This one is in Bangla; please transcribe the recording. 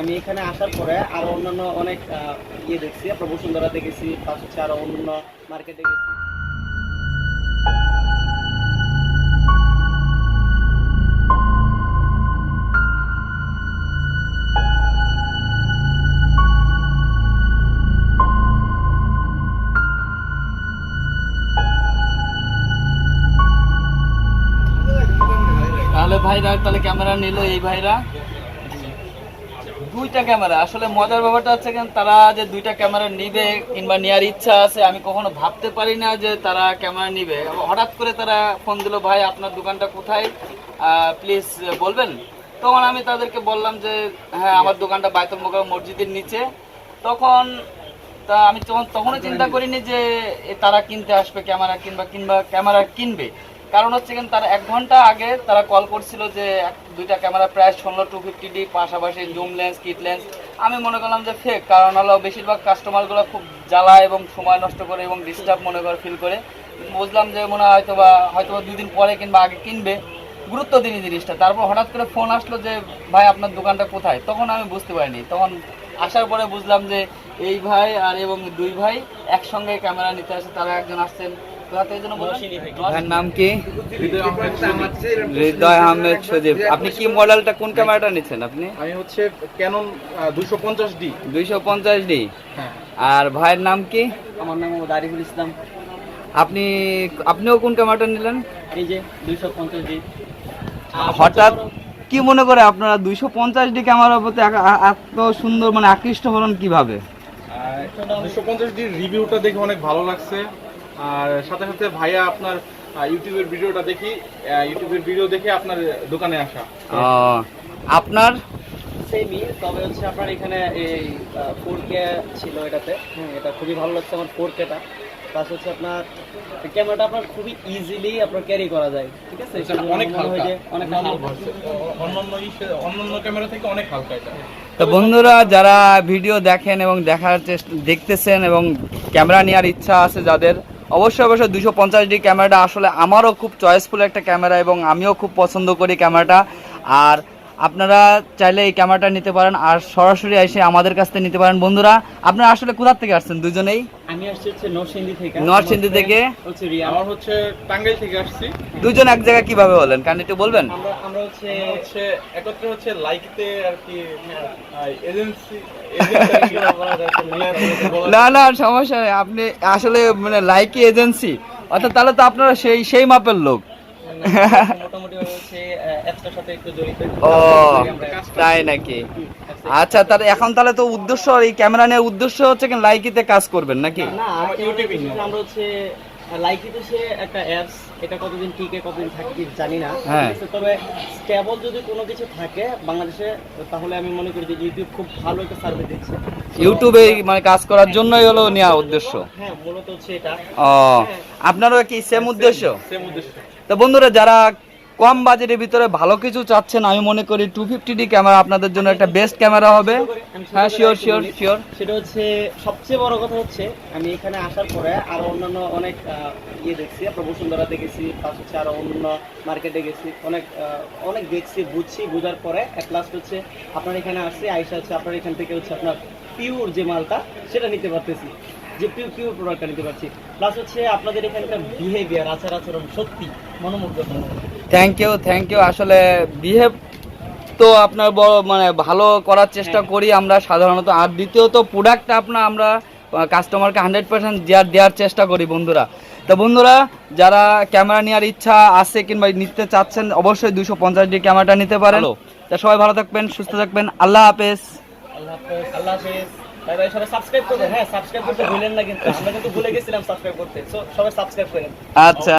আমি এখানে আসার পরে আরও অন্যান্য অনেক ইয়ে দেখছি। আপনার বসুন্ধরা দেখেছি প্লাস হচ্ছে আরও অন্যান্য মার্কেটে গেছি তাহলে ভাইরা, তাহলে ক্যামেরা নিল এই ভাইরা। দুইটা ক্যামেরা। আসলে মজার ব্যাপারটা হচ্ছে কেন, তারা যে দুইটা ক্যামেরা নিবে কিংবা নেওয়ার ইচ্ছা আছে, আমি কখনো ভাবতে পারি না যে তারা ক্যামেরা নিবে। হঠাৎ করে তারা ফোন দিল, ভাই, আপনার দোকানটা কোথায়? প্লিজ বলবেন? তখন আমি তাদেরকে বললাম যে হ্যাঁ আমার দোকানটা বাইতুল মোকাম মসজিদের নিচে। তখন তা আমি তখন তখনও চিন্তা করিনি যে তারা কিনতে আসবে, ক্যামেরা কিংবা কিংবা ক্যামেরা কিনবে। কারণ হচ্ছে কিন্তু তারা এক ঘণ্টা আগে তারা কল করছিল যে দুইটা ক্যামেরা প্রায় ষোলো টু ফিফটি ডি পাশাপাশি জুম লেন্স কিট লেন্স আমি মনে করলাম যে ফেক কারণ হলো বেশিরভাগ কাস্টমারগুলো খুব জ্বালা এবং সময় নষ্ট করে এবং ডিস্টার্ব মনে করে ফিল করে। বুঝলাম যে মনে হয় হয়তো বা হয়তো বা দুই দিন পরে কিংবা আগে কিনবে। গুরুত্ব দিন জিনিসটা। তারপর হঠাৎ করে ফোন আসলো যে, ভাই, আপনার দোকানটা কোথায়? তখন আমি বুঝতে পারিনি। তখন আসার পরে বুঝলাম যে, এই ভাই আর এবং দুই ভাই একসঙ্গে ক্যামেরা নিতে আসে, তারা একজন আসছেন। ভাইয়ের নাম কি? হৃদয় আহমেদ সজীব। আপনি কি মডেলটা কোন ক্যামেরাটা নিচ্ছেন আপনি? আমি হচ্ছে ক্যানন দুশো পঞ্চাশ ডি। দুইশো পঞ্চাশ ডি। হ্যাঁ। আর ভাইয়ের নাম কি? আমার নাম আরিফুল ইসলাম। আপনি আপনিও কোন ক্যামেরাটা নিলেন? এই যে দুইশো পঞ্চাশ জি হঠাৎ কি মনে করে আপনারা দুইশো পঞ্চাশ ডি ক্যামেরার প্রতি এত- সুন্দর মানে আকৃষ্ট হলেন কীভাবে? দুশো পঞ্চাশ ডির রিভিউটা দেখে অনেক ভালো লাগছে। আর সাথে সাথে ভাইয়া আপনার ইউটিউবের ভিডিওটা দেখি ইউটিউবের ভিডিও দেখে আপনার দোকানে আসা। আপনার? সেমই তবে হচ্ছে আপনার এখানে এই ফোর কে ছিল এটাতে। এটা খুবই ভালো লাগছে আমার ফোর কেটা প্লাস হচ্ছে আপনার ক্যামেরাটা আপনার খুবই ইজিলি আপনার ক্যারি করা যায় ঠিক আছে? এটা সেজন্য অনেক হালকা। অনেক অন্যান্য অন্যান্য ক্যামেরা থেকে অনেক হালকা এটা। তো বন্ধুরা যারা ভিডিও দেখেন এবং দেখার চেষ্টা দেখতেছেন এবং ক্যামেরা নেওয়ার ইচ্ছা আছে যাদের অবশ্যই অবশ্যই দুশো পঞ্চাশ ডি ক্যামেরাটা আসলে আমারও খুব চয়েসফুল একটা ক্যামেরা এবং আমিও খুব পছন্দ করি ক্যামেরাটা। আর আপনারা চাইলে এই ক্যামেরাটা নিতে পারেন আর সরাসরি এসে আমাদের কাছ থেকে নিতে পারেন। বন্ধুরা আপনারা আসলে কোথা থেকে আসছেন? দুজনেই? আমি আসছি হচ্ছে নরসিংদী থেকে। নরসিংদী থেকে? হচ্ছে রিয়া। আমার হচ্ছে টাঙ্গাইল থেকে আসছি। দুজন এক জায়গায় কীভাবে হলেন? কারণ একটু বলবেন। আমরা আমরা হচ্ছে হচ্ছে একত্রে হচ্ছে লাইকতে আর কি এজেন্সি না না সমস্যা নেই। আপনি আসলে মানে লাইকি এজেন্সি অর্থাৎ তাহলে তো আপনারা সেই সেই মাপের লোক। মোটামুটি হচ্ছে অ্যাপসটার সাথে একটু জড়িত ও তাই নাকি? আচ্ছা তাহলে এখন তাহলে তো উদ্দেশ্য এই ক্যামেরা নেওয়ার উদ্দেশ্য হচ্ছে কি লাইকিতে কাজ করবেন নাকি? না আমার ইউটিউবে ইউটিউবে আমরা হচ্ছে লাইকিতে সে একটা অ্যাপস এটা কতদিন টিকে কতদিন থাকে কি জানি না। হ্যাঁ। তবে স্টেবল যদি কোনো কিছু থাকে বাংলাদেশে তাহলে আমি মনে করি যে ইউটিউব খুব ভালো একটা সার্ভিস দিচ্ছে। ইউটিউবে মানে কাজ করার জন্যই হলো নেওয়া উদ্দেশ্য? হ্যাঁ মূলত হচ্ছে এটা। ও আপনারও কি সেম উদ্দেশ্য? সেম উদ্দেশ্য। তো বন্ধুরা, যারা কম বাজেটের ভিতরে ভালো কিছু চাচ্ছেন, আমি মনে করি টু ফিফটি ডি ক্যামেরা আপনাদের জন্য একটা বেস্ট ক্যামেরা হবে। হ্যাঁ শিওর শিওর শিওর সেটা হচ্ছে, সবচেয়ে বড় কথা হচ্ছে, আমি এখানে আসার পরে আরও অন্যান্য অনেক ইয়ে দেখছি, আপনার বসুন্ধরা দেখেছি প্লাস হচ্ছে আরও অন্যান্য মার্কেটে গেছি, অনেক অনেক দেখছি, বুঝছি, বুঝার পরে লাস্ট হচ্ছে আপনার এখানে আসছি, আইসা হচ্ছে আপনার এখান থেকে হচ্ছে আপনার পিওর যে মালটা, সেটা নিতে পারতেছি। যে পিওর পিওর প্রোডাক্টটা নিতে পারছি। প্লাস হচ্ছে আপনাদের এখানকার বিহেভিয়ার আচার আচরণ সত্যি মনোমুগ্ধকর। থ্যাংক ইউ থ্যাংক ইউ আসলে বিহেভ তো আপনার বড় মানে ভালো করার চেষ্টা করি আমরা সাধারণত। আর দ্বিতীয়ত প্রোডাক্টটা আপনার আমরা কাস্টমারকে হান্ড্রেড পার্সেন্ট দেওয়ার দেওয়ার চেষ্টা করি বন্ধুরা। তো বন্ধুরা যারা ক্যামেরা নেওয়ার ইচ্ছা আছে কিংবা নিতে চাচ্ছেন অবশ্যই দুশো পঞ্চাশ ডি ক্যামেরাটা নিতে পারেন। তা সবাই ভালো থাকবেন সুস্থ থাকবেন। আল্লাহ হাফেজ। আল্লাহ হাফেজ আল্লাহ হাফেজ। ভাই ভাই সবাই সাবস্ক্রাইব করবেন। হ্যাঁ সাবস্ক্রাইব করতে ভুলেন না কিন্তু। আমরা কিন্তু ভুলে গেছিলাম সাবস্ক্রাইব করতে। সো সবাই সাবস্ক্রাইব করেন। আচ্ছা।